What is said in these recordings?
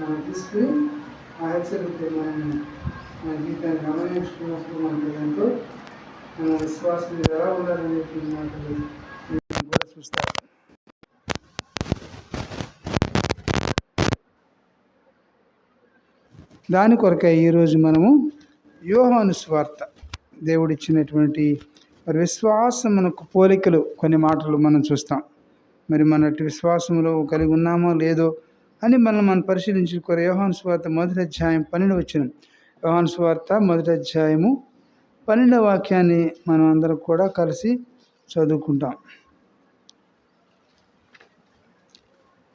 మనం తీసుకుని ఆ హెచ్చరిక మనం మన జీవితాన్ని గమనించుకున్నప్పుడు మనకు ఎంతో మన విశ్వాసం మీద ఎలా ఉండాలనేటువంటి మాటలు కూడా చూస్తాం దాని కొరకై ఈరోజు మనము యోహాను స్వార్థ దేవుడిచ్చినటువంటి మరి విశ్వాసం మనకు పోలికలు కొన్ని మాటలు మనం చూస్తాం. మరి మన విశ్వాసంలో కలిగి ఉన్నామో లేదో అని మనం మనం పరిశీలించుకోరు యోహాన్ స్వార్త మొదటి అధ్యాయం పన్నెండు వచ్చిన యోహాన్ స్వార్త మొదటి అధ్యాయము పన్నెండవ వాక్యాన్ని మనం అందరం కూడా కలిసి చదువుకుంటాం.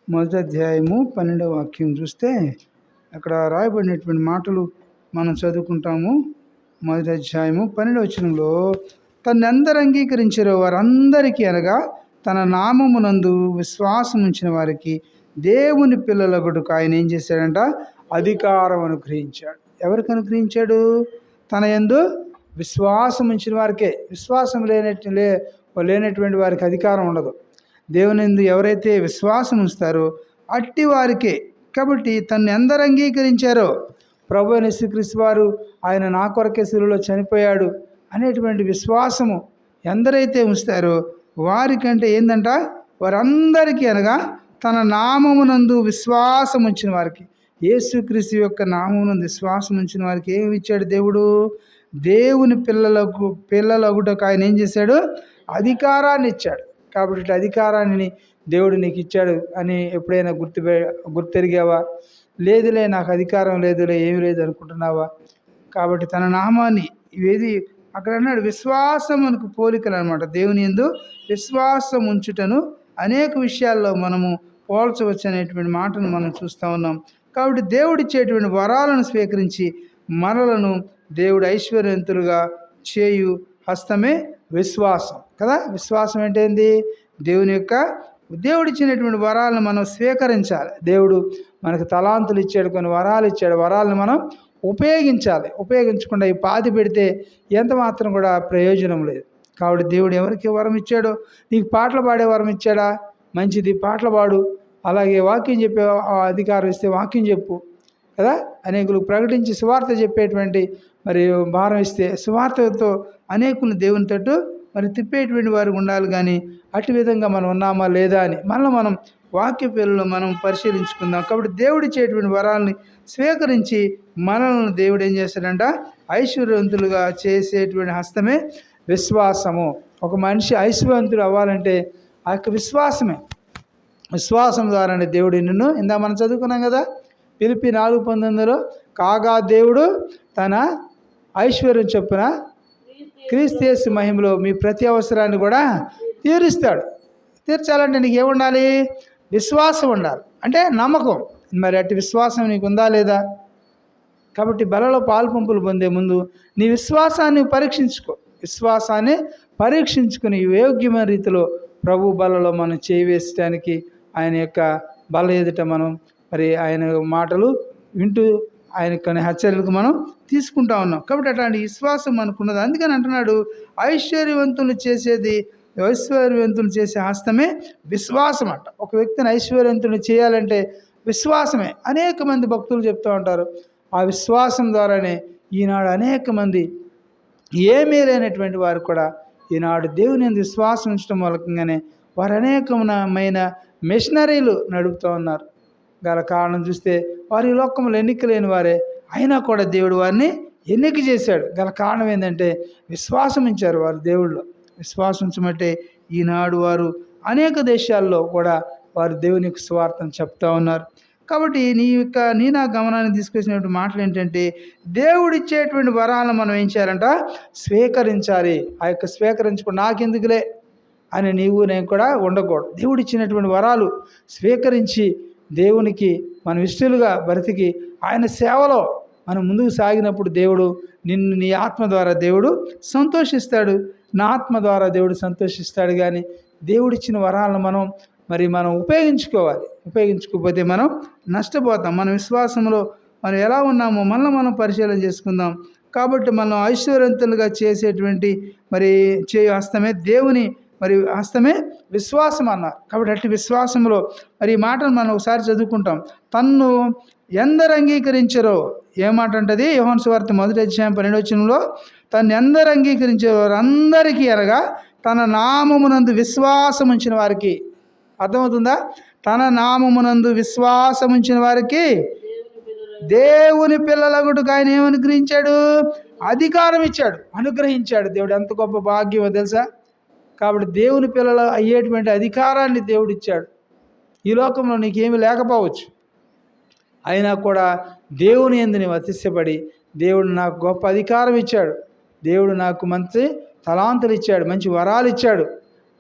మొదటి అధ్యాయము పన్నెండవ వాక్యం చూస్తే అక్కడ రాయబడినటువంటి మాటలు మనం చదువుకుంటాము. మొదటి అధ్యాయము పన్నెండవ వచనంలో తన్ని అందరు అంగీకరించారో వారందరికీ అనగా తన నామమునందు విశ్వాసం ఉంచిన వారికి దేవుని పిల్లలగుడుకు ఆయన ఏం చేశాడంట? అధికారం అనుగ్రహించాడు. ఎవరికి అనుగ్రహించాడు? తన ఎందు విశ్వాసం ఉంచిన వారికే. విశ్వాసం లేనట్టు లే లేనటువంటి వారికి అధికారం ఉండదు. దేవుని ఎందు ఎవరైతే విశ్వాసం ఉంచుతారో అట్టి వారికే. కాబట్టి తను ఎందరు అంగీకరించారో. ప్రభు అయిన వారు ఆయన నా కొరకే శిలువలో చనిపోయాడు అనేటువంటి విశ్వాసము ఎందరైతే ఉంచుతారో వారికంటే ఏందంట? వారందరికీ అనగా తన నామమునందు విశ్వాసం ఉంచిన వారికి యేసుక్రీస్తు యొక్క నామమునందు విశ్వాసం ఉంచిన వారికి ఏమి ఇచ్చాడు దేవుడు? దేవుని పిల్లలకు పిల్లలగుటకు ఆయన ఏం చేశాడు? అధికారాన్ని ఇచ్చాడు. కాబట్టి ఇట్లా అధికారాన్ని దేవుడు నీకు ఇచ్చాడు అని ఎప్పుడైనా గుర్తు గుర్తెరిగావా? లేదులే నాకు అధికారం లేదులే ఏమి లేదు అనుకుంటున్నావా? కాబట్టి తన నామాన్ని ఇవేది అక్కడ అన్నాడు విశ్వాసం మనకు పోలికలు అనమాట దేవుని ఎందు విశ్వాసం ఉంచుటను అనేక విషయాల్లో మనము పోల్చవచ్చు అనేటువంటి మాటను మనం చూస్తూ ఉన్నాం. కాబట్టి దేవుడిచ్చేటువంటి వరాలను స్వీకరించి మనలను దేవుడు ఐశ్వర్యవంతులుగా చేయు హస్తమే విశ్వాసం. కదా? విశ్వాసం అంటే ఏంది? దేవుని యొక్క దేవుడిచ్చినటువంటి వరాలను మనం స్వీకరించాలి. దేవుడు మనకు తలాంతులు ఇచ్చాడు కొన్ని వరాలు ఇచ్చాడు. వరాలను మనం ఉపయోగించాలి. ఉపయోగించకుండా ఈ పాతి పెడితే ఎంత మాత్రం కూడా ప్రయోజనం లేదు. కాబట్టి దేవుడు ఎవరికి వరం ఇచ్చాడో? నీకు పాటలు పాడే వరం ఇచ్చాడా? మంచిది. పాటలు పాడు. అలాగే వాక్యం చెప్పే అధికారం ఇస్తే వాక్యం చెప్పు కదా? అనేకులు ప్రకటించి సువార్త చెప్పేటువంటి మరి భారం ఇస్తే సువార్తతో అనేకులు దేవుని తట్టు మరి తిప్పేటువంటి వారు ఉండాలి కానీ అటు విధంగా మనం ఉన్నామా లేదా అని మళ్ళీ మనం వాక్య పిల్లలు మనం పరిశీలించుకుందాం. కాబట్టి దేవుడు ఇచ్చేటువంటి వరాలని స్వీకరించి మనల్ని దేవుడు ఏం చేస్తాడంట? ఐశ్వర్యవంతులుగా చేసేటువంటి హస్తమే విశ్వాసము. ఒక మనిషి ఐశ్వర్యవంతుడు అవ్వాలంటే ఆ యొక్క విశ్వాసమే. విశ్వాసం ద్వారానే దేవుడు నిన్ను ఇందా మనం చదువుకున్నాం కదా? పిలిపి నాలుగు పంతొమ్మిదిలో కాగా దేవుడు తన ఐశ్వర్యం చొప్పున క్రీస్తేసు మహిమలో మీ ప్రతి అవసరాన్ని కూడా తీరుస్తాడు. తీర్చాలంటే నీకు ఏముండాలి? విశ్వాసం ఉండాలి. అంటే నమ్మకం. మరి అట్టి విశ్వాసం నీకు ఉందా లేదా? కాబట్టి బలలో పాల్పంపులు పొందే ముందు నీ విశ్వాసాన్ని పరీక్షించుకో. విశ్వాసాన్ని పరీక్షించుకుని యోగ్యమైన రీతిలో ప్రభు బలలో మనం చేయివేసడానికి ఆయన యొక్క బల ఎదుట మనం మరి ఆయన మాటలు వింటూ ఆయన కొన్ని హెచ్చరికలకు మనం తీసుకుంటా ఉన్నాం. కాబట్టి అట్లాంటి విశ్వాసం మనకున్నది. అందుకని అంటున్నాడు ఐశ్వర్యవంతులు చేసేది ఐశ్వర్యవంతులు చేసే హస్తమే విశ్వాసం అంట. ఒక వ్యక్తిని ఐశ్వర్యవంతులు చేయాలంటే విశ్వాసమే. అనేక మంది భక్తులు చెప్తూ ఉంటారు ఆ విశ్వాసం ద్వారానే ఈనాడు అనేక మంది ఏమీ లేనటువంటి వారు కూడా ఈనాడు దేవుని విశ్వాసం ఉంచడం మూలకంగానే వారు అనేకమైన మిషనరీలు నడుపుతూ ఉన్నారు. గల కారణం చూస్తే వారి లోకములు లోకంలో ఎన్నిక లేని వారే అయినా కూడా దేవుడు వారిని ఎన్నిక చేశాడు. గల కారణం ఏంటంటే విశ్వాసం ఇచ్చారు వారు దేవుళ్ళు విశ్వాసం ఉంచమంటే ఈనాడు వారు అనేక దేశాల్లో కూడా వారు దేవుని యొక్క స్వార్థను చెప్తా ఉన్నారు. కాబట్టి నీ యొక్క నీ నా గమనాన్ని తీసుకొచ్చినటువంటి మాటలు ఏంటంటే దేవుడు ఇచ్చేటువంటి వరాలను మనం ఏం చేయాలంట? స్వీకరించాలి. ఆ యొక్క స్వీకరించుకుని నాకెందుకులే? అని నీవు నేను కూడా ఉండకూడదు. దేవుడు ఇచ్చినటువంటి వరాలు స్వీకరించి దేవునికి మన ఇష్టలుగా బ్రతికి ఆయన సేవలో మనం ముందుకు సాగినప్పుడు దేవుడు నిన్ను నీ ఆత్మ ద్వారా దేవుడు సంతోషిస్తాడు. నా ఆత్మ ద్వారా దేవుడు సంతోషిస్తాడు కానీ దేవుడిచ్చిన వరాలను మనం మరి మనం ఉపయోగించుకోవాలి. ఉపయోగించుకోకపోతే మనం నష్టపోతాం. మన విశ్వాసంలో మనం ఎలా ఉన్నామో మళ్ళీ మనం పరిశీలన చేసుకుందాం. కాబట్టి మనం ఐశ్వర్యవంతులుగా చేసేటువంటి మరి చేయు హస్తమే దేవుని మరి హస్తమే విశ్వాసం అన్నారు. కాబట్టి అట్టి విశ్వాసంలో మరి ఈ మాటను మనం ఒకసారి చదువుకుంటాం. తన్ను ఎందరు అంగీకరించరో? ఏ అంటది? యోహన్ సువార్త మొదటి అధ్యాయం పన్నెండవచనంలో తను ఎందరు అంగీకరించేవారు అందరికీ అనగా తన నామమునందు విశ్వాసం ఉంచిన వారికి అర్థమవుతుందా? తన నామమునందు విశ్వాసం ఉంచిన వారికి దేవుని పిల్లలగుడుకు ఆయన ఏమనుగ్రహించాడు? అధికారం ఇచ్చాడు అనుగ్రహించాడు. దేవుడు ఎంత గొప్ప భాగ్యమో తెలుసా? కాబట్టి దేవుని పిల్లలు అయ్యేటువంటి అధికారాన్ని దేవుడు ఇచ్చాడు ఈ లోకంలో నీకేమీ లేకపోవచ్చు. అయినా కూడా దేవుని ఎందు నీవు దేవుడు నాకు గొప్ప అధికారం ఇచ్చాడు. దేవుడు నాకు మంచి తలాంతులు ఇచ్చాడు మంచి వరాలు ఇచ్చాడు.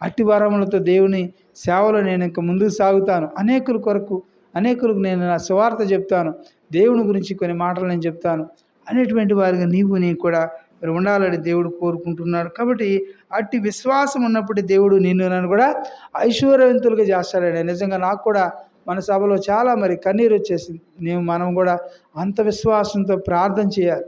అట్టి వరములతో దేవుని సేవలో నేను ఇంకా ముందుకు సాగుతాను. అనేకుల కొరకు అనేకులకు నేను నా సువార్త చెప్తాను. దేవుని గురించి కొన్ని మాటలు నేను చెప్తాను. అనేటువంటి వారిగా నీవు నీకు కూడా మరి ఉండాలని దేవుడు కోరుకుంటున్నాడు. కాబట్టి అట్టి విశ్వాసం ఉన్నప్పుడు దేవుడు నిన్ను నన్ను కూడా ఐశ్వర్యవంతులుగా చేస్తాడండి. నిజంగా నాకు కూడా మన సభలో చాలా మరి కన్నీరు వచ్చేసింది. నేను మనం కూడా అంత విశ్వాసంతో ప్రార్థన చేయాలి.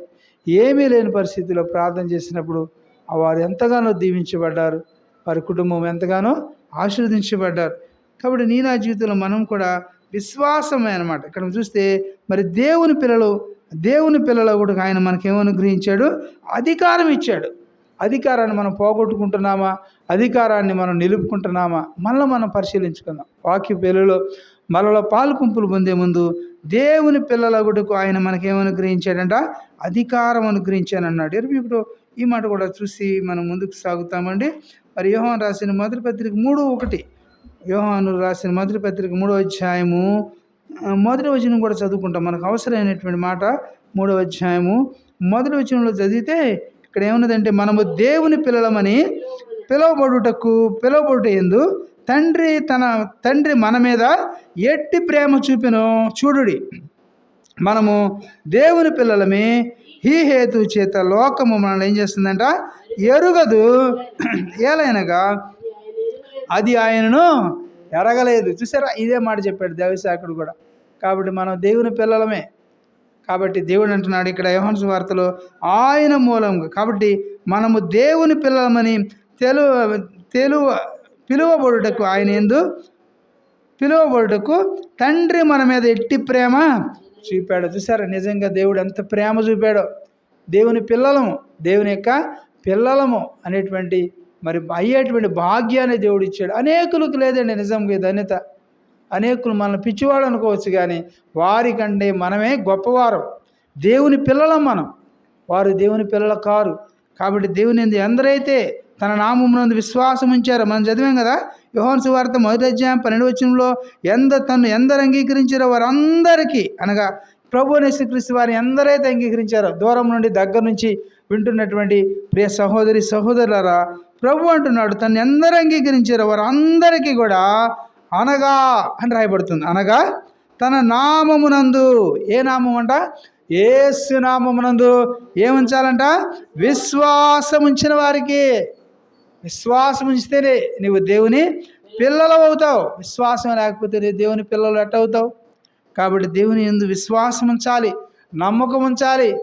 ఏమీ లేని పరిస్థితిలో ప్రార్థన చేసినప్పుడు వారు ఎంతగానో దీవించబడ్డారు. వారి కుటుంబం ఎంతగానో ఆశీర్వదించబడ్డారు. కాబట్టి నీ నా జీవితంలో మనం కూడా విశ్వాసమే అనమాట ఇక్కడ చూస్తే మరి దేవుని పిల్లలు దేవుని పిల్లల కూడా ఆయన మనకేమో అనుగ్రహించాడు? అధికారం ఇచ్చాడు. అధికారాన్ని మనం పోగొట్టుకుంటున్నామా? అధికారాన్ని మనం నిలుపుకుంటున్నామా? మళ్ళీ మనం పరిశీలించుకుందాం. వాక్య పిల్లలు మనలో పాలుకుంపులు పొందే ముందు దేవుని పిల్లల గుడకు ఆయన మనకేమని గ్రహించాడంట అధికారం అనుగ్రహించానన్నాడు. ఇరవై ఇప్పుడు ఈ మాట కూడా చూసి మనం ముందుకు సాగుతామండి. మరి యోహాన్ రాసిన మొదటి పత్రిక మూడు ఒకటి. యోహాను రాసిన మొదటి పత్రిక మూడో అధ్యాయము మొదటి వచనం కూడా చదువుకుంటాం. మనకు అవసరమైనటువంటి మాట మూడవ అధ్యాయము. మొదటి వచనంలో చదివితే ఇక్కడ ఏమున్నదంటే మనము దేవుని పిల్లలమని పిలువబడుటకు పిలువబడుట ఎందు తండ్రి తన తండ్రి మన మీద ఎట్టి ప్రేమ చూపినో. చూడుడి. మనము దేవుని పిల్లలమే. ఈ హేతు చేత లోకము మనల్ని ఏం చేస్తుందంట? ఎరుగదు. ఏలైనగా అది ఆయనను ఎరగలేదు. చూసారా? ఇదే మాట చెప్పాడు దేవశాఖుడు కూడా. కాబట్టి మనం దేవుని పిల్లలమే. కాబట్టి దేవుడు అంటున్నాడు ఇక్కడ యోహాను వార్తలో ఆయన మూలంగా. కాబట్టి మనము దేవుని పిల్లలమని తెలు తెలువ పిలువబడుటకు ఆయన ఎందు పిలువబడుటకు తండ్రి మన మీద ఎట్టి ప్రేమ చూపాడు. చూసారా నిజంగా దేవుడు ఎంత ప్రేమ చూపాడో. దేవుని పిల్లలము దేవుని యొక్క పిల్లలము అనేటువంటి మరి అయ్యేటువంటి భాగ్యాన్ని దేవుడు ఇచ్చాడు. అనేకులకు లేదండి నిజంగా ధన్యత. అనేకులు మనల్ని పిచ్చివాడు అనుకోవచ్చు కానీ వారికంటే మనమే గొప్పవారం. దేవుని పిల్లలం మనం. వారు దేవుని పిల్లల కారు. కాబట్టి దేవుని ఎందు ఎందరైతే తన నామమునందు విశ్వాసం ఉంచారో మనం చదివాం కదా యోహాను సువార్త మొదటి అధ్యాయం పన్నెండు వచ్చంలో ఎంత తను ఎందరు అంగీకరించారో వారందరికీ అనగా ప్రభు యేసుక్రీస్తు వారిని ఎందరైతే అంగీకరించారో దూరం నుండి దగ్గర నుంచి వింటున్నటువంటి ప్రియ సహోదరి సహోదరులారా ప్రభు అంటున్నాడు తను ఎందరు అంగీకరించారో వారందరికీ కూడా అనగా అని రాయబడుతుంది. అనగా తన నామమునందు ఏ నామం అంట ఏసు నామమునందు. ఏముంచాలంట? విశ్వాసం ఉంచిన వారికి. విశ్వాసం ఉంచితేనే నువ్వు దేవుని పిల్లలు అవుతావు విశ్వాసం లేకపోతే నీ దేవుని పిల్లలు ఎట్ట అవుతావు కాబట్టి దేవుని ఎందు విశ్వాసం ఉంచాలి నమ్మకం ఉంచాలి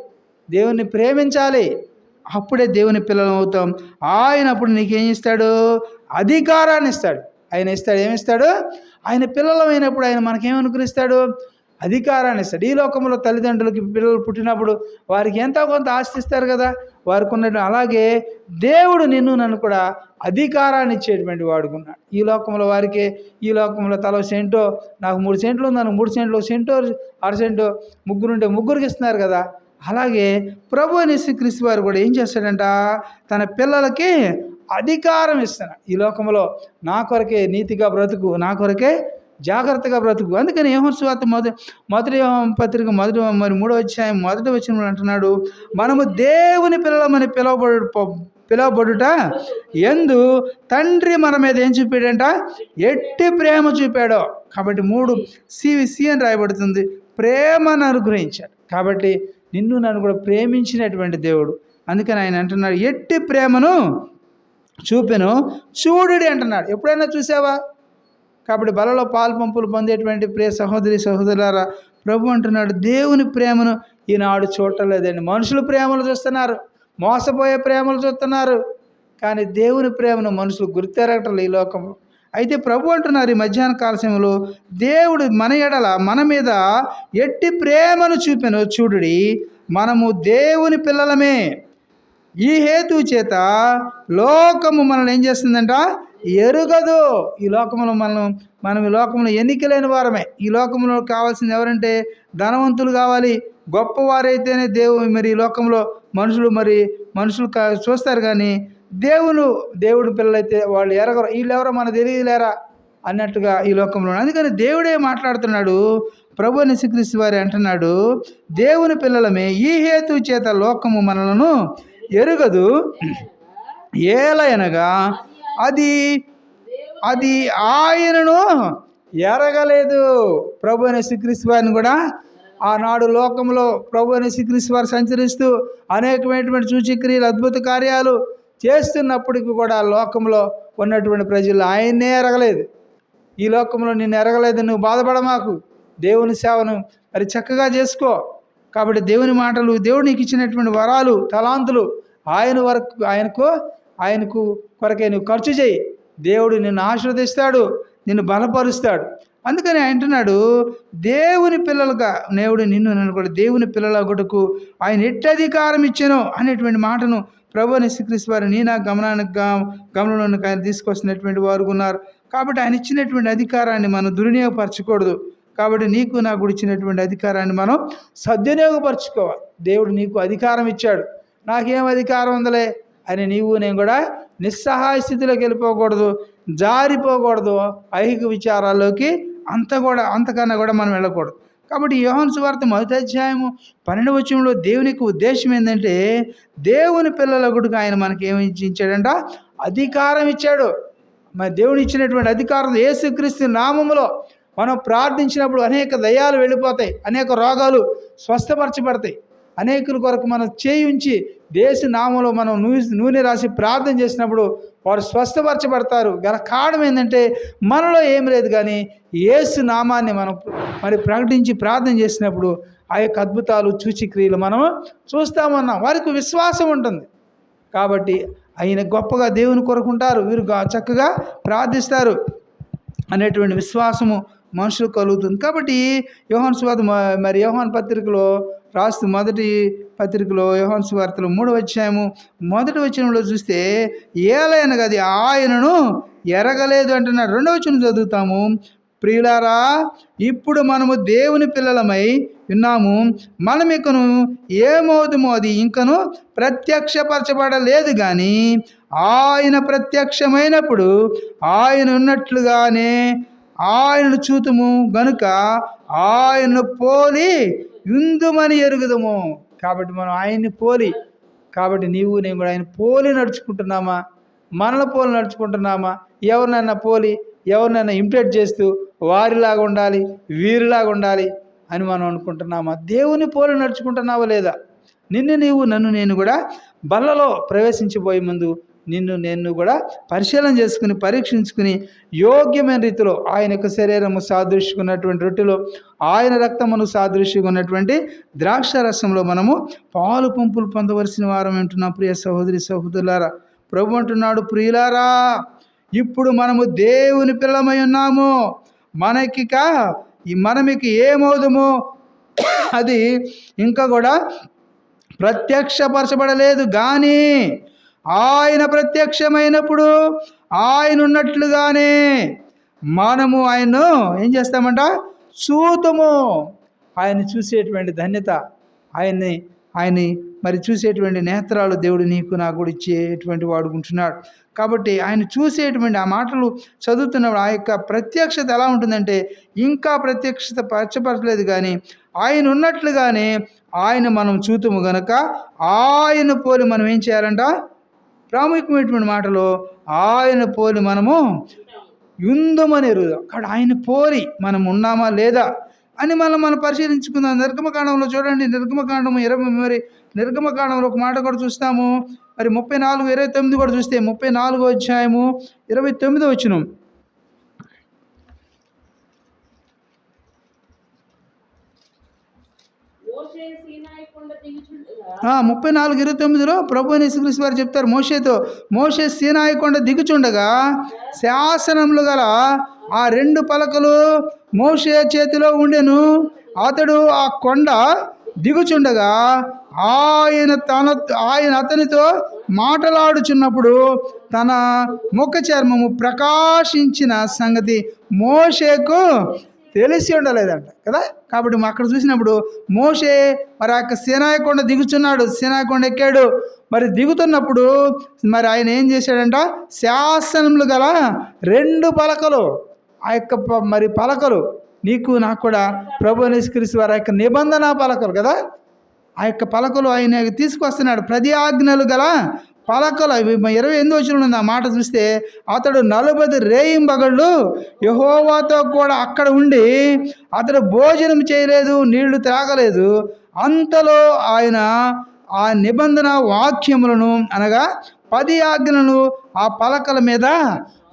దేవుని ప్రేమించాలి. అప్పుడే దేవుని పిల్లలు అవుతాం ఆయన అప్పుడు నీకేం ఇస్తాడు? అధికారాన్ని ఇస్తాడు ఆయన ఇస్తాడు ఏమిస్తాడు ఆయన పిల్లలమైనప్పుడు ఆయన మనకేం అనుగ్రహిస్తాడు? అధికారాన్ని ఇస్తాడు. ఈ లోకంలో తల్లిదండ్రులకి పిల్లలు పుట్టినప్పుడు వారికి ఎంతో కొంత ఆస్తిస్తారు కదా? వారికి ఉన్నట్టు అలాగే దేవుడు నిన్ను నన్ను కూడా అధికారాన్ని ఇచ్చేటువంటి వాడుకున్నాడు. ఈ లోకంలో వారికి ఈ లోకంలో తల సెంటో నాకు మూడు సెంట్లు ఉందని మూడు సెంట్లు ఒక సెంటో అర సెంటో ముగ్గురు ఉంటే ముగ్గురికి ఇస్తున్నారు కదా? అలాగే ప్రభు క్రీస్తు వారు కూడా ఏం చేస్తాడంట? తన పిల్లలకి అధికారం ఇస్తాను ఈ లోకంలో నా కొరకే నీతిగా బ్రతుకు నా కొరకే జాగ్రత్తగా బ్రతుకు. అందుకని యోహన్ మొదటి మొదటి పత్రిక మొదటి మరి మూడో అధ్యాయం మొదటి వచ్చిన అంటున్నాడు మనము దేవుని పిల్లలమని పిలువబడు పిలువబడుట ఎందు తండ్రి మన మీద ఏం చూపాడంట? ఎట్టి ప్రేమ చూపాడో. కాబట్టి మూడు సివిసి అని రాయబడుతుంది. ప్రేమను అనుగ్రహించాడు. కాబట్టి నిన్ను నన్ను కూడా ప్రేమించినటువంటి దేవుడు. అందుకని ఆయన అంటున్నాడు ఎట్టి ప్రేమను చూపెను. చూడుడి అంటున్నాడు. ఎప్పుడైనా చూసావా? కాబట్టి బలలో పాలు పంపులు పొందేటువంటి ప్రియ సహోదరి సహోదరులారా ప్రభు అంటున్నాడు దేవుని ప్రేమను ఈనాడు చూడలేదండి మనుషులు ప్రేమలు చూస్తున్నారు. మోసపోయే ప్రేమలు చూస్తున్నారు. కానీ దేవుని ప్రేమను మనుషులు గుర్తెరగటం ఈ లోకంలో అయితే ప్రభు అంటున్నారు ఈ మధ్యాహ్న కాలశంలో దేవుడు మన ఎడల మన మీద ఎట్టి ప్రేమను చూపెను. చూడుడి మనము దేవుని పిల్లలమే. ఈ హేతు చేత లోకము మనల్ని ఏం చేస్తుందంట? ఎరుగదు. ఈ లోకంలో మనం మనం ఈ లోకంలో ఎన్నికలేని వారమే. ఈ లోకంలో కావాల్సింది ఎవరంటే ధనవంతులు కావాలి. గొప్పవారైతేనే దేవుడు మరి ఈ లోకంలో మనుషులు మరి మనుషులు కా- చూస్తారు కానీ దేవుడు దేవుడి పిల్లలైతే వాళ్ళు ఎరగరు. వీళ్ళు ఎవరో మనకు తెలియలేరా? అన్నట్టుగా ఈ లోకంలో అందుకని దేవుడే మాట్లాడుతున్నాడు. ప్రభు నిశ్క్రీస్తు వారి అంటున్నాడు. దేవుని పిల్లలమే ఈ హేతు చేత లోకము మనలను ఎరుగదు. ఏలయనగా అది అది ఆయనను ఎరగలేదు. ప్రభు అనే శ్రీక్రీస్తు వారిని కూడా ఆనాడు లోకంలో ప్రభు అనే శ్రీక్రీస్తు సంచరిస్తూ అనేకమైనటువంటి సూచిక్రియలు అద్భుత కార్యాలు చేస్తున్నప్పటికీ కూడా లోకంలో ఉన్నటువంటి ప్రజలు ఆయన్నే ఎరగలేదు. ఈ లోకంలో నిన్ను ఎరగలేదు నువ్వు బాధపడమాకు. దేవుని సేవను మరి చక్కగా చేసుకో. కాబట్టి దేవుని మాటలు దేవుడు నీకు ఇచ్చినటువంటి వరాలు తలాంతులు ఆయన వరకు ఆయనకు ఆయనకు కొరకే నువ్వు ఖర్చు చేయి. దేవుడు నిన్ను ఆశీర్వదిస్తాడు నిన్ను బలపరుస్తాడు. అందుకని ఆయన అంటున్నాడు దేవుని పిల్లలుగా దేవుడు నిన్ను నన్ను కూడా దేవుని పిల్లల కొడుకు ఆయన ఎట్టి అధికారం ఇచ్చాను అనేటువంటి మాటను ప్రభు నిశ్క్రీస్తు వారు నీ నా గమనానికి గమనంలోని గమనంలోనికి ఆయన తీసుకొస్తున్నటువంటి వారు ఉన్నారు. కాబట్టి ఆయన ఇచ్చినటువంటి అధికారాన్ని మనం దుర్వినియోగపరచకూడదు. కాబట్టి నీకు నాకు ఇచ్చినటువంటి అధికారాన్ని మనం సద్వినియోగపరచుకోవాలి. దేవుడు నీకు అధికారం ఇచ్చాడు. నాకేం అధికారం ఉందిలే అని నీవు నేను కూడా నిస్సహాయ స్థితిలోకి వెళ్ళిపోకూడదు జారిపోకూడదు ఐహిక విచారాల్లోకి అంత కూడా అంతకన్నా కూడా మనం వెళ్ళకూడదు. కాబట్టి యోహాను సువార్త మొదటి అధ్యాయము పన్నెండు వచ్చంలో దేవునికి ఉద్దేశం ఏంటంటే దేవుని పిల్లల గుడికి ఆయన మనకి ఏమి ఇచ్చాడంట అధికారం ఇచ్చాడు. మరి దేవుడు ఇచ్చినటువంటి అధికారం యేసుక్రీస్తు నామములో మనం ప్రార్థించినప్పుడు అనేక దయాలు వెళ్ళిపోతాయి అనేక రోగాలు స్వస్థపరచబడతాయి. అనేకుల కొరకు మనం చేయించి దేశ నామంలో మనం నూ నూనె రాసి ప్రార్థన చేసినప్పుడు వారు స్వస్థపరచబడతారు. గల కారణం ఏంటంటే మనలో ఏం లేదు కానీ యేసు నామాన్ని మనం మరి ప్రకటించి ప్రార్థన చేసినప్పుడు ఆ యొక్క అద్భుతాలు చూచి క్రియలు మనం చూస్తామన్నాం వారికి విశ్వాసం ఉంటుంది. కాబట్టి ఆయన గొప్పగా దేవుని కొరకుంటారు వీరు చక్కగా ప్రార్థిస్తారు అనేటువంటి విశ్వాసము మనుషులు కలుగుతుంది. కాబట్టి యోహాన్ స్వాత మరి యోహాన్ పత్రికలో రాస్తు మొదటి పత్రికలో యోహాన్ వార్తలు మూడవ అధ్యాయము మొదటి వచనంలో చూస్తే ఏలైనగా అది ఆయనను ఎరగలేదు అంటున్న రెండవ వచనం చదువుతాము. ప్రియులారా ఇప్పుడు మనము దేవుని పిల్లలమై విన్నాము మనం ఇకను ఏమవుతామో అది ఇంకను ప్రత్యక్షపరచబడలేదు కానీ ఆయన ప్రత్యక్షమైనప్పుడు ఆయన ఉన్నట్లుగానే ఆయనను చూతుము. గనుక ఆయనను పోలి యుందుమని ఎరుగుదము. కాబట్టి మనం ఆయన్ని పోలి కాబట్టి నీవు నేను కూడా ఆయన పోలి నడుచుకుంటున్నామా? మనల పోలి నడుచుకుంటున్నామా? ఎవరినైనా పోలి ఎవరినైనా ఇంప్రెట్ చేస్తూ వారిలాగా ఉండాలి వీరిలాగా ఉండాలి అని మనం అనుకుంటున్నామా? దేవుని పోలి నడుచుకుంటున్నావా లేదా? నిన్ను నీవు నన్ను నేను కూడా బల్లలో ప్రవేశించిపోయే ముందు నిన్ను నేను కూడా పరిశీలన చేసుకుని పరీక్షించుకుని యోగ్యమైన రీతిలో ఆయన యొక్క శరీరము సాదృశ్యకున్నటువంటి రొట్టెలో ఆయన రక్తమును సాదృశ్యకున్నటువంటి ద్రాక్ష రసంలో మనము పాలు పంపులు పొందవలసిన వారం వింటున్నా. ప్రియ సహోదరి సహోదరులారా ప్రభు అంటున్నాడు ప్రియులారా ఇప్పుడు మనము దేవుని పిల్లమై ఉన్నాము. మనకిక ఈ మనమికి ఏమవుదుమో అది ఇంకా కూడా ప్రత్యక్షపరచబడలేదు. కానీ ఆయన ప్రత్యక్షమైనప్పుడు ఆయన ఉన్నట్లుగానే మనము ఆయన్ను ఏం చేస్తామంట? చూతము. ఆయన చూసేటువంటి ధన్యత ఆయన్ని ఆయన్ని మరి చూసేటువంటి నేత్రాలు దేవుడు నీకు నాకు కూడా ఇచ్చేటువంటి వాడుకుంటున్నాడు కాబట్టి ఆయన చూసేటువంటి ఆ మాటలు చదువుతున్నప్పుడు ఆ యొక్క ప్రత్యక్షత ఎలా ఉంటుందంటే ఇంకా ప్రత్యక్షత పరచపరచలేదు కానీ ఆయన ఉన్నట్లుగానే ఆయన మనం చూతుము గనక ఆయన పోలి మనం ఏం చేయాలంట? ప్రాముఖ్యమైనటువంటి మాటలో ఆయన పోలి మనము యుందమని ఎరుగుదాం. అక్కడ ఆయన పోలి మనం ఉన్నామా లేదా అని మనం మనం పరిశీలించుకుందాం. నిర్గమకాండంలో చూడండి. నిర్గమకాండము ఇరవై మరి నిర్గమకాండంలో ఒక మాట కూడా చూస్తాము. మరి ముప్పై నాలుగు ఇరవై తొమ్మిది కూడా చూస్తే ముప్పై నాలుగో అధ్యాయము ఇరవై తొమ్మిదో వచ్చినాం మోషే సీనాయి కొండ దిగుచుండగా ఆ, ముప్పై నాలుగు ఇరవై తొమ్మిదిలో ప్రభు యేసుక్రీస్తు వారు చెప్తారు మోషేతో మోషే సీనాయి కొండ దిగుచుండగా శాసనములు గల ఆ రెండు పలకలు మోషే చేతిలో ఉండెను. అతడు ఆ కొండ దిగుచుండగా ఆయన తన ఆయన అతనితో మాటలాడుచున్నప్పుడు తన ముఖ చర్మము ప్రకాశించిన సంగతి మోషేకు తెలిసి ఉండలేదంట కదా? కాబట్టి మా అక్కడ చూసినప్పుడు మోషే మరి ఆ యొక్క సేనాయ దిగుచున్నాడు సినాయకొండ ఎక్కాడు. మరి దిగుతున్నప్పుడు మరి ఆయన ఏం చేశాడంట? శాసనములు గల రెండు పలకలు ఆ యొక్క ప- మరి పలకలు నీకు నాకు కూడా ప్రభు నిష్కరిసి వారి యొక్క నిబంధన పలకలు కదా? ఆ యొక్క పలకలు ఆయన తీసుకొస్తున్నాడు. ప్రతి ఆజ్ఞలు గల పలకలు అవి. ఇరవై ఎనిమిది వచ్చిన ఆ మాట చూస్తే అతడు నలభై రేయింబగళ్ళు యహోవాతో కూడా అక్కడ ఉండి అతడు భోజనం చేయలేదు నీళ్ళు త్రాగలేదు. అంతలో ఆయన ఆ నిబంధన వాక్యములను అనగా పది ఆజ్ఞలను ఆ పలకల మీద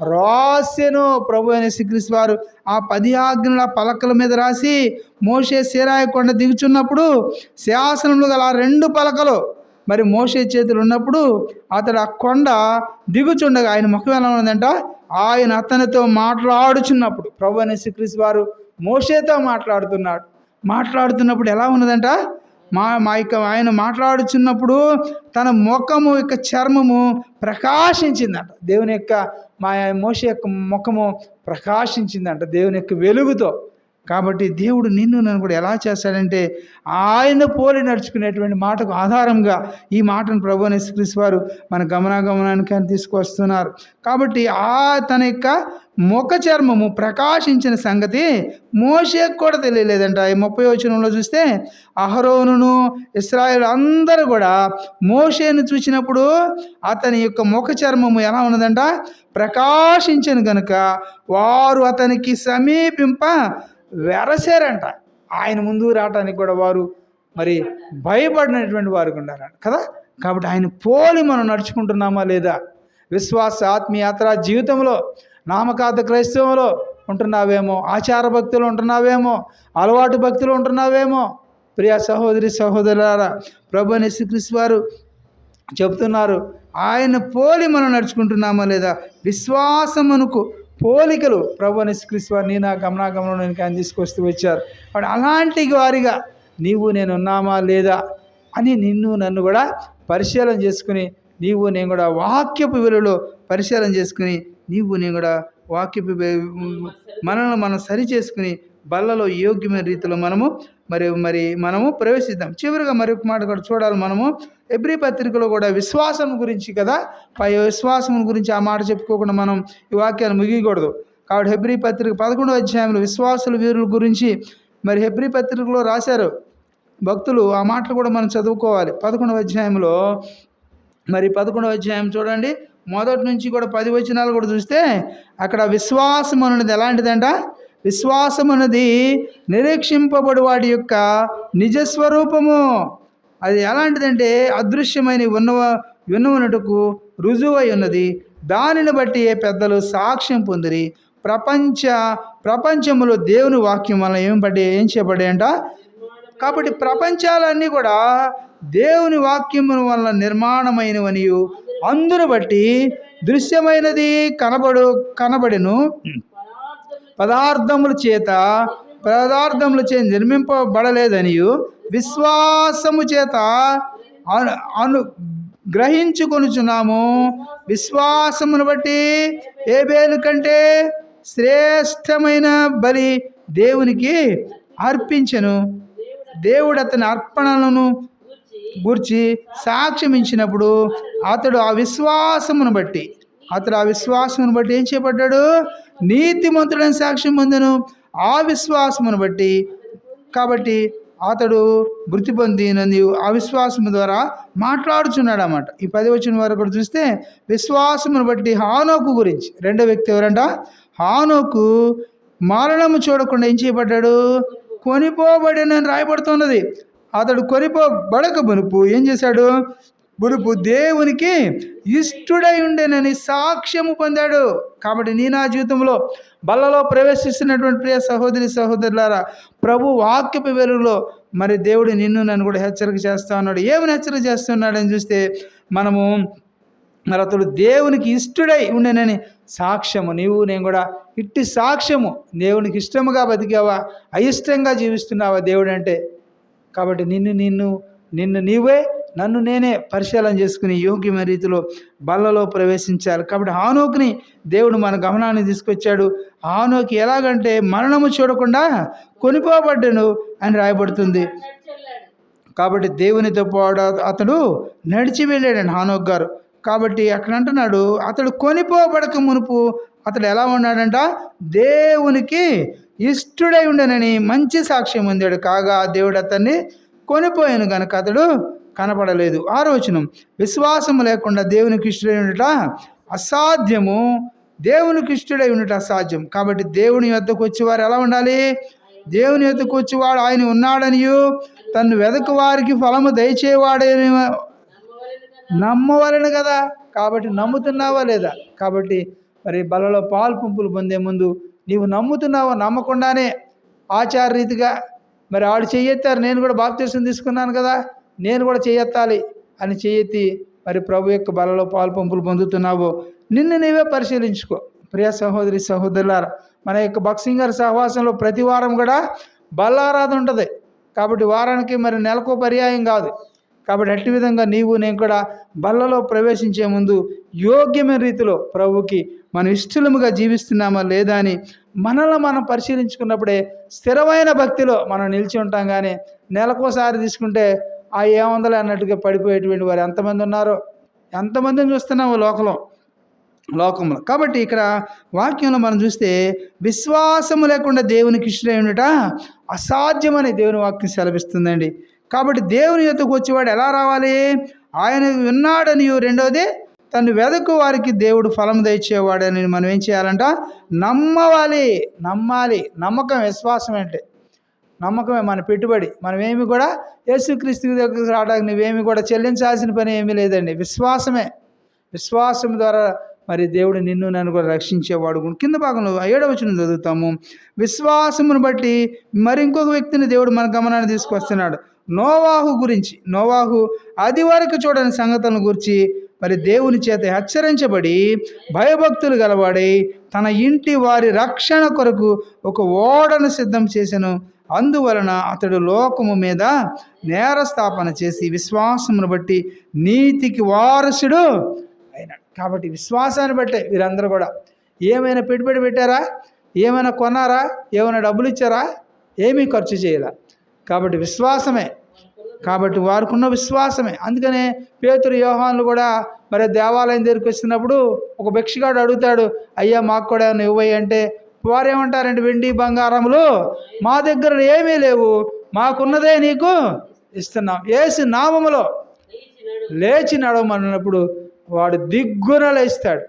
రాసెను. ప్రభు అయిన శ్రీకృష్ణ వారు ఆ పది ఆజ్ఞల పలకల మీద రాసి మోషే సేరాయ కొండ దిగుచున్నప్పుడు శాసనంలో గల రెండు పలకలు మరి మోషే చేతులు ఉన్నప్పుడు అతడు ఆ కొండ దిగుచుండగా ఆయన ముఖం ఎలా ఉన్నదంట? ఆయన అతనితో మాట్లాడుచున్నప్పుడు. ప్రభు అయిన శ్రీకృష్ణ వారు మోషేతో మాట్లాడుతున్నాడు. మాట్లాడుతున్నప్పుడు ఎలా ఉన్నదంట? మా మా యొక్క ఆయన మాట్లాడుచున్నప్పుడు తన ముఖము యొక్క చర్మము ప్రకాశించిందంట. దేవుని యొక్క మా మోష యొక్క ముఖము ప్రకాశించిందంట దేవుని యొక్క వెలుగుతో. కాబట్టి దేవుడు నిన్ను నన్ను కూడా ఎలా చేస్తాడంటే ఆయన పోలి నడుచుకునేటువంటి మాటకు ఆధారంగా ఈ మాటను ప్రభు యేసుక్రీస్తు వారు మన గమనాగమనానికి అని తీసుకొస్తున్నారు కాబట్టి ఆ తన యొక్క ముఖ చర్మము ప్రకాశించిన సంగతి మోషేకు కూడా తెలియలేదంట. ఈ ముప్పై వచనంలో చూస్తే అహరోనును ఇస్రాయేల్ అందరూ కూడా మోషేను చూసినప్పుడు అతని యొక్క ముఖ చర్మము ఎలా ఉన్నదంట? ప్రకాశించను కనుక వారు అతనికి సమీపింప వెరసారంట. ఆయన ముందు రావటానికి కూడా వారు మరి భయపడినటువంటి వారికి ఉండాలంట కదా? కాబట్టి ఆయన పోలి మనం నడుచుకుంటున్నామా లేదా? విశ్వాస ఆత్మీయాత్ర జీవితంలో నామకాత క్రైస్తవంలో ఉంటున్నావేమో? ఆచార భక్తులు ఉంటున్నావేమో? అలవాటు భక్తులు ఉంటున్నావేమో? ప్రియ సహోదరి సహోదరులారా ప్రభు నిశ్రీకృష్ణ వారు చెబుతున్నారు ఆయన పోలి మనం నడుచుకుంటున్నామా లేదా? విశ్వాసమునకు పోలికలు ప్రభు నిష్కరిస్తు నీ నా గమనాగమనం నేను ఆయన తీసుకొస్తూ వచ్చారు. వాడు అలాంటి వారిగా నీవు నేను ఉన్నామా లేదా అని నిన్ను నన్ను కూడా పరిశీలన చేసుకుని నీవు నేను కూడా వాక్యపు విలువలో పరిశీలన చేసుకుని నీవు నేను కూడా వాక్యపు మనల్ని మనం సరి చేసుకుని బల్లలో యోగ్యమైన రీతిలో మనము మరి మరి మనము ప్రవేశిద్దాం. చివరిగా మరి ఒక మాట కూడా చూడాలి మనము. ఎబ్రి పత్రికలో కూడా విశ్వాసం గురించి కదా? పై విశ్వాసం గురించి ఆ మాట చెప్పుకోకుండా మనం ఈ వాక్యాన్ని ముగియకూడదు. కాబట్టి హెబ్రి పత్రిక పదకొండో అధ్యాయంలో విశ్వాసుల వీరుల గురించి మరి హెబ్రి పత్రికలో రాశారు. భక్తులు ఆ మాటలు కూడా మనం చదువుకోవాలి. పదకొండవ అధ్యాయంలో మరి పదకొండవ అధ్యాయం చూడండి. మొదటి నుంచి కూడా పది వచనాలు కూడా చూస్తే అక్కడ విశ్వాసం అనేది ఎలాంటిదంట? విశ్వాసం అనేది నిరీక్షింపబడి వాటి యొక్క నిజస్వరూపము. అది ఎలాంటిదంటే అదృశ్యమైన ఉన్నవ విన్నవనటుకు రుజువై ఉన్నది దానిని బట్టి ఏ పెద్దలు సాక్ష్యం పొందిరి. ప్రపంచ ప్రపంచంలో దేవుని వాక్యం వల్ల ఏం పడి ఏం చేయబడేయంట కాబట్టి ప్రపంచాలన్నీ కూడా దేవుని వాక్యము వల్ల నిర్మాణమైనవనియు. అందును బట్టి దృశ్యమైనది కనబడు కనబడిను. పదార్థముల చేత పదార్థముల చేత నిర్మింపబడలేదనియు విశ్వాసము చేత అను అను గ్రహించుకొనుచున్నాము. విశ్వాసమును బట్టి ఏబేలు కంటే శ్రేష్టమైన బలి దేవునికి అర్పించను. దేవుడు అతని అర్పణలను గురించి సాక్ష్యమించినప్పుడు అతడు ఆ విశ్వాసమును బట్టి అతడు ఆ విశ్వాసమును బట్టి ఏం చేపడ్డాడు నీతిమంతుడని సాక్ష్యం పొందను. ఆ విశ్వాసమును బట్టి కాబట్టి అతడు మృతి పొందినది అవిశ్వాసం ద్వారా మాట్లాడుచున్నాడు అన్నమాట ఈ పది వచ్చిన వరకు కూడా చూస్తే విశ్వాసమును బట్టి హానోకు గురించి. రెండో వ్యక్తి ఎవరంట? హానోకు మరణము చూడకుండా ఏం చేయబడ్డాడు? కొనిపోబడినని రాయబడుతున్నది. అతడు కొనిపోబడక మునుపు ఏం చేశాడు? మునుపు దేవునికి ఇష్టుడై ఉండేనని సాక్ష్యము పొందాడు. కాబట్టి నీ నా జీవితంలో బల్లలో ప్రవేశిస్తున్నటువంటి ప్రియ సహోదరి సహోదరులారా ప్రభు వాక్యపు వెలుగులో మరి దేవుడు నిన్ను నన్ను కూడా హెచ్చరిక చేస్తా ఉన్నాడు. ఏమని హెచ్చరిక చేస్తున్నాడని చూస్తే మనము మరి అతడు దేవునికి ఇష్టడై ఉండేనని సాక్ష్యము. నీవు నేను కూడా ఇట్టి సాక్ష్యము దేవునికి ఇష్టముగా బతికావా? అయిష్టంగా జీవిస్తున్నావా దేవుడు అంటే? కాబట్టి నిన్ను నిన్ను నిన్ను నీవే నన్ను నేనే పరిశీలన చేసుకుని యోగ్యమైన రీతిలో బల్లలో ప్రవేశించాలి. కాబట్టి హానోక్ని దేవుడు మన గమనాన్ని తీసుకొచ్చాడు. హానోకి ఎలాగంటే మరణము చూడకుండా కొనిపోబడ్డను అని రాయబడుతుంది. కాబట్టి దేవునితో పాడు అతడు నడిచి వెళ్ళాడండి హానోక్ గారు. కాబట్టి అక్కడ అంటున్నాడు అతడు కొనిపోబడక మునుపు అతడు ఎలా ఉన్నాడంట? దేవునికి ఇష్టుడై ఉండనని మంచి సాక్ష్యం పొందాడు. కాగా దేవుడు అతన్ని కొనిపోయాను కనుక అతడు కనపడలేదు ఆరోచనం విశ్వాసము లేకుండా దేవునికి ఇష్టడై ఉండట అసాధ్యము. దేవునికి ఇష్టడై ఉండట అసాధ్యం. కాబట్టి దేవుని వద్దకు వచ్చేవారు ఎలా ఉండాలి? దేవుని వద్దకు వచ్చేవాడు ఆయన ఉన్నాడనియు తను వెదకు వారికి ఫలము దయచేవాడని నమ్మవలెను కదా నమ్మవలను కదా? కాబట్టి నమ్ముతున్నావా లేదా? కాబట్టి మరి బలలో పాలు పంపులు పొందే ముందు నీవు నమ్ముతున్నావా? నమ్మకుండానే ఆచార రీతిగా మరి ఆడు చెయ్యెత్తారు. నేను కూడా బాప్తీసం తీసుకున్నాను కదా? నేను కూడా చేయెత్తాలి అని చేయెత్తి మరి ప్రభు యొక్క బలలో పాల్పంపులు పొందుతున్నావో పొందుతున్నావు. నిన్ను నీవే పరిశీలించుకో. ప్రియ సహోదరి సహోదరులారా మన యొక్క బక్సింగర్ సహవాసంలో ప్రతి వారం కూడా బల్లారాధన ఉంటుంది. కాబట్టి వారానికి మరి నెలకు పర్యాయం కాదు. కాబట్టి అట్టి విధంగా నీవు నేను కూడా బల్లలో ప్రవేశించే ముందు యోగ్యమైన రీతిలో ప్రభుకి మనం ఇష్టలముగా జీవిస్తున్నామా లేదా అని మనల్ని మనం పరిశీలించుకున్నప్పుడే స్థిరమైన భక్తిలో మనం నిలిచి ఉంటాం. కానీ నెలకోసారి తీసుకుంటే ఆ ఏమందలే అన్నట్టుగా పడిపోయేటువంటి వారు ఎంతమంది ఉన్నారో ఎంతమందిని చూస్తున్నాము లోకంలో లోకంలో. కాబట్టి ఇక్కడ వాక్యంలో మనం చూస్తే విశ్వాసము లేకుండా దేవునికి ఇష్టమై ఉండట అసాధ్యమని దేవుని వాక్యం సెలవిస్తుందండి. కాబట్టి దేవుని యొక్కకు వచ్చేవాడు ఎలా రావాలి? ఆయన విన్నాడని రెండోది తను వెదకు వారికి దేవుడు ఫలం దయచేవాడని మనం ఏం చేయాలంట? నమ్మవాలి నమ్మాలి. నమ్మకం విశ్వాసం అంటే నమ్మకమే మన పెట్టుబడి. మనమేమి కూడా యేసుక్రీస్తు దగ్గరికి రావడానికి నువ్వేమి కూడా చెల్లించాల్సిన పని ఏమీ లేదండి. విశ్వాసమే. విశ్వాసం ద్వారా మరి దేవుడు నిన్ను నన్ను కూడా రక్షించేవాడు. కింద భాగంలో ఏడవ వచనం చదువుతాము. విశ్వాసమును బట్టి మరి ఇంకొక వ్యక్తిని దేవుడు మన గమనాన్ని తీసుకొస్తున్నాడు. నోవాహు గురించి. నోవాహు అది వరకు చూడని సంగతులను గురించి మరి దేవుని చేత హెచ్చరించబడి భయభక్తులు గలవాడై తన ఇంటి వారి రక్షణ కొరకు ఒక ఓడను సిద్ధం చేసెను అందువలన అతడు లోకము మీద నేరస్థాపన చేసి విశ్వాసమును బట్టి నీతికి వారసుడు అయినాడు. కాబట్టి విశ్వాసాన్ని బట్టే వీరందరూ కూడా. ఏమైనా పెట్టుబడి పెట్టారా? ఏమైనా కొన్నారా? ఏమైనా డబ్బులు ఇచ్చారా? ఏమీ ఖర్చు చేయలే. కాబట్టి విశ్వాసమే. కాబట్టి వారికి ఉన్న విశ్వాసమే. అందుకనే పేతురు యోహాన్లు కూడా మరి దేవాలయం దగ్గరికి వచ్చినప్పుడు ఒక భిక్షగాడు అడుగుతాడు అయ్యా మాకు కూడా ఏమైనా ఇవ్వయి అంటే వారేమంటారండి వెండి బంగారములు? మా దగ్గర ఏమీ లేవు. మాకున్నదే నీకు ఇస్తున్నాం. ఏసు నామములో లేచి నడవమన్నప్పుడు వాడు దిగ్గున లేస్తాడు.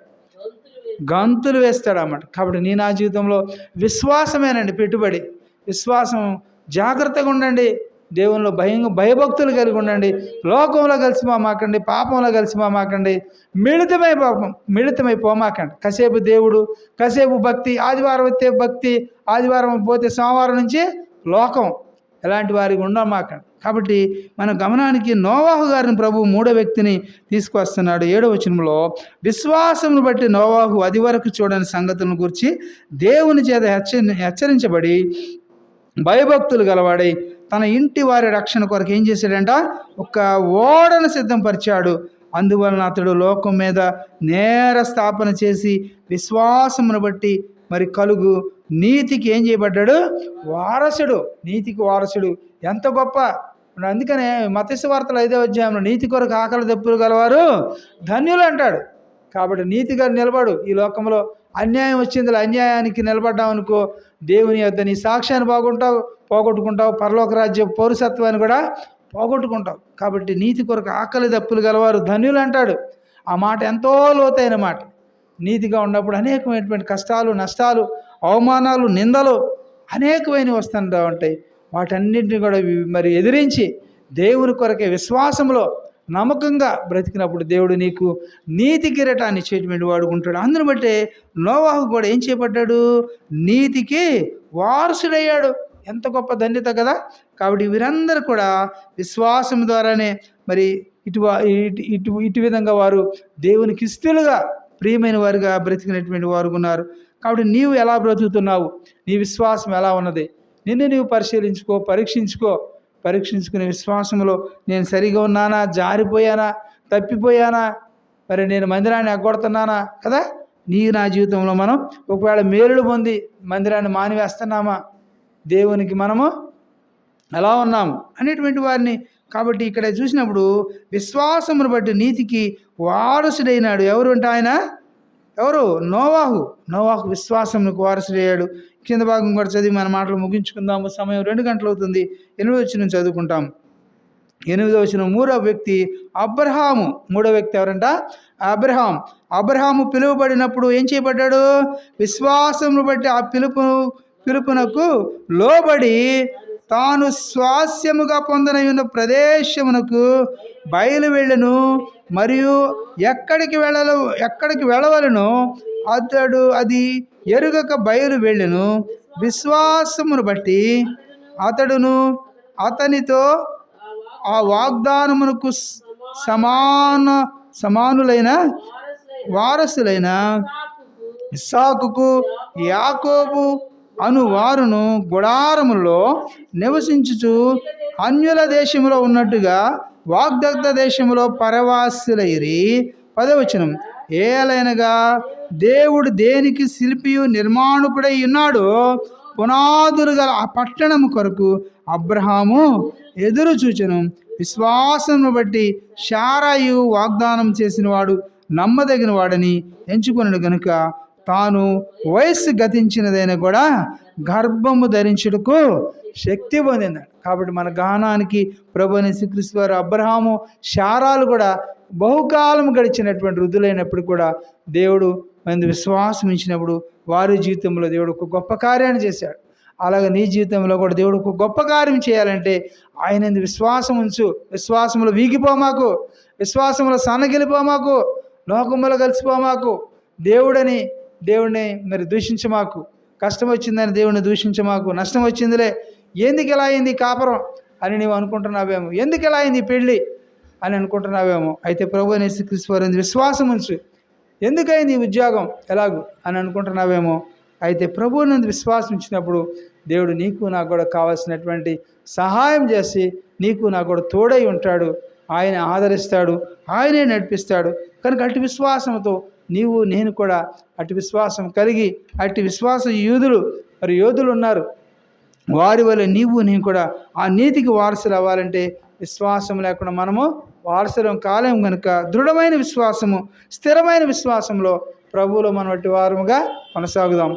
గంతులు వేస్తాడు అన్నమాట కాబట్టి నీ నా జీవితంలో విశ్వాసమేనండి పెట్టుబడి. విశ్వాసం జాగ్రత్తగా ఉండండి. దేవునిలో భయం భయభక్తులు కలిగి ఉండండి. లోకంలో కలిసి మాకండి పాపంలో కలిసి మాకండి మిళితమై పాపం మిళితమై పోమాకండి. కాసేపు దేవుడు కాసేపు భక్తి ఆదివారం వస్తే భక్తి ఆదివారం పోతే సోమవారం నుంచి లోకం. ఎలాంటి వారికి ఉండమాకండి కాబట్టి మన గమనానికి నోవాహు గారిని ప్రభు మూడో వ్యక్తిని తీసుకొస్తున్నాడు ఏడో వచనంలో విశ్వాసమును బట్టి నోవాహు అది వరకు చూడని సంగతులను గురించి దేవుని చేత హెచ్చరి హెచ్చరించబడి భయభక్తులు గలవాడై తన ఇంటి వారి రక్షణ కొరకు ఏం చేశాడంట? ఒక ఓడను సిద్ధంపరిచాడు. అందువలన అతడు లోకం మీద నేర స్థాపన చేసి విశ్వాసమును బట్టి మరి కలుగు నీతికి ఏం చేయబడ్డాడు? వారసుడు నీతికి వారసుడు. ఎంత గొప్ప! అందుకనే మత్స్య వార్తలు ఐదో అధ్యాయంలో నీతి కొరకు ఆకలి దప్పులు గలవారు ధన్యులు అంటాడు. కాబట్టి నీతిగా నిలబడు ఈ లోకంలో. అన్యాయం వచ్చింది అన్యాయానికి నిలబడ్డావు అనుకో దేవుని యొద్ద నీ సాక్ష్యాన్ని బాగుంటావు పోగొట్టుకుంటావు పరలోక రాజ్య పౌరసత్వాన్ని కూడా పోగొట్టుకుంటావు. కాబట్టి నీతి కొరకు ఆకలి దప్పులు గలవారు ధన్యులు అంటాడు. ఆ మాట ఎంతో లోతైన మాట. నీతిగా ఉన్నప్పుడు అనేకమైనటువంటి కష్టాలు నష్టాలు అవమానాలు నిందలు అనేకమైనవి వస్తుంటా ఉంటాయి వాటన్నింటిని కూడా మరి ఎదిరించి దేవుని కొరకే విశ్వాసంలో నమ్మకంగా బ్రతికినప్పుడు దేవుడు నీకు నీతి కిరటాన్ని చేయటమేంటి వాడుకుంటాడు. అందుని బట్టే నోవాహు కూడా ఏం చేపట్టాడు నీతికి వారసుడయ్యాడు. ఎంత గొప్ప ధన్యత కదా! కాబట్టి వీరందరూ కూడా విశ్వాసం ద్వారానే మరి ఇటు ఇటు ఇటు ఇటు విధంగా వారు దేవునికి ఇష్టలుగా ప్రియమైన వారుగా బ్రతికినటువంటి వారు ఉన్నారు. కాబట్టి నీవు ఎలా బ్రతుకుతున్నావు? నీ విశ్వాసం ఎలా ఉన్నది? నిన్ను నీవు పరిశీలించుకో పరీక్షించుకో. పరీక్షించుకునే విశ్వాసంలో నేను సరిగా ఉన్నానా? జారిపోయానా? తప్పిపోయానా? మరి నేను మందిరాన్ని అగ్గొడుతున్నానా కదా? నీ నా జీవితంలో మనం ఒకవేళ మేలుడు పొంది మందిరాన్ని మానివేస్తున్నామా? దేవునికి మనము ఎలా ఉన్నాము? అనేటువంటి వారిని కాబట్టి ఇక్కడ చూసినప్పుడు విశ్వాసమును బట్టి నీతికి వారసుడైనాడు ఎవరు అంటే ఆయన? ఎవరు? నోవాహు. నోవాహు విశ్వాసమునకు వారసుడయ్యాడు. కింద భాగం కూడా చదివి మన మాటలు ముగించుకుందాము. సమయం రెండు గంటలు అవుతుంది ఎనిమిది వచ్చిన చదువుకుంటాం. ఎనిమిదో వచ్చిన మూడో వ్యక్తి అబ్రహాము. మూడో వ్యక్తి ఎవరంట? అబ్రహాం. అబ్రహాము పిలువబడినప్పుడు ఏం చేయబడ్డాడు? విశ్వాసమును బట్టి ఆ పిలుపు పిలుపునకు లోబడి తాను స్వాస్యముగా పొందనయున్న ప్రదేశమునకు బయలు వెళ్ళను మరియు ఎక్కడికి వెళ్ళ ఎక్కడికి వెళ్ళవలను అతడు అది ఎరుగక బయలు వెళ్ళను. విశ్వాసమును బట్టి అతడును అతనితో ఆ వాగ్దానమునకు సమాన సమానులైన వారసులైన ఇస్సాకుకు యాకోబు అను వారును గుడారములో నివసించుచు అన్యుల దేశంలో ఉన్నట్టుగా వాగ్దగ్ధ దేశంలో పరవాసులైరి. పదవచనం. ఏలైనగా దేవుడు దేనికి శిల్పియు నిర్మాణకుడై ఉన్నాడో పునాదులు గల ఆ పట్టణము కొరకు అబ్రహాము ఎదురు చూచను. విశ్వాసమును బట్టి శారాయు వాగ్దానం చేసినవాడు నమ్మదగిన వాడని ఎంచుకున్నాడు గనుక తాను వయస్సు గతించినదైనా కూడా గర్భము ధరించుటకు శక్తి పొందింది. కాబట్టి మన గానానికి ప్రభుని శ్రీకృష్ణ వారు అబ్రహాము శారాలు కూడా బహుకాలం గడిచినటువంటి వృద్ధులైనప్పుడు కూడా దేవుడు మంది విశ్వాసం ఇచ్చినప్పుడు వారి జీవితంలో దేవుడు ఒక గొప్ప కార్యాన్ని చేశాడు. అలాగే నీ జీవితంలో కూడా దేవుడు ఒక గొప్ప కార్యం చేయాలంటే ఆయన విశ్వాసం ఉంచు. విశ్వాసంలో వీగిపోమాకు విశ్వాసంలో సన్నగిలిపోమాకు లోకములో కలిసిపోమాకు దేవుడని దేవుడిని మరి దూషించమాకు కష్టం వచ్చిందని దేవుడిని దూషించమాకు నష్టం వచ్చిందిలే. ఎందుకు ఇలా అయింది కాపురం? అని నీవు అనుకుంటున్నావేమో. ఎందుకు ఇలా అయింది పెళ్ళి అని అనుకుంటున్నావేమో. అయితే ప్రభు అనేసి క్రీశ్వరం విశ్వాసం ఉంచు. ఎందుకైంది ఈ ఉద్యోగం? ఎలాగూ? అని అనుకుంటున్నావేమో. అయితే ప్రభువు నందు విశ్వాసం ఇచ్చినప్పుడు దేవుడు నీకు నాకు కూడా కావాల్సినటువంటి సహాయం చేసి నీకు నాకు కూడా తోడై ఉంటాడు. ఆయన ఆదరిస్తాడు. ఆయనే నడిపిస్తాడు. కనుక అటు విశ్వాసంతో నీవు నేను కూడా అటు విశ్వాసం కలిగి అటు విశ్వాస యూదులు మరి యోధులు ఉన్నారు. వారి వల్ల నీవు నేను కూడా ఆ నీతికి వారసులు అవ్వాలంటే విశ్వాసం లేకుండా మనము వారసరం కాలం కనుక దృఢమైన విశ్వాసము స్థిరమైన విశ్వాసంలో ప్రభువులో మన వంటి వారముగా కొనసాగుదాం.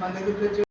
మన దగ్గర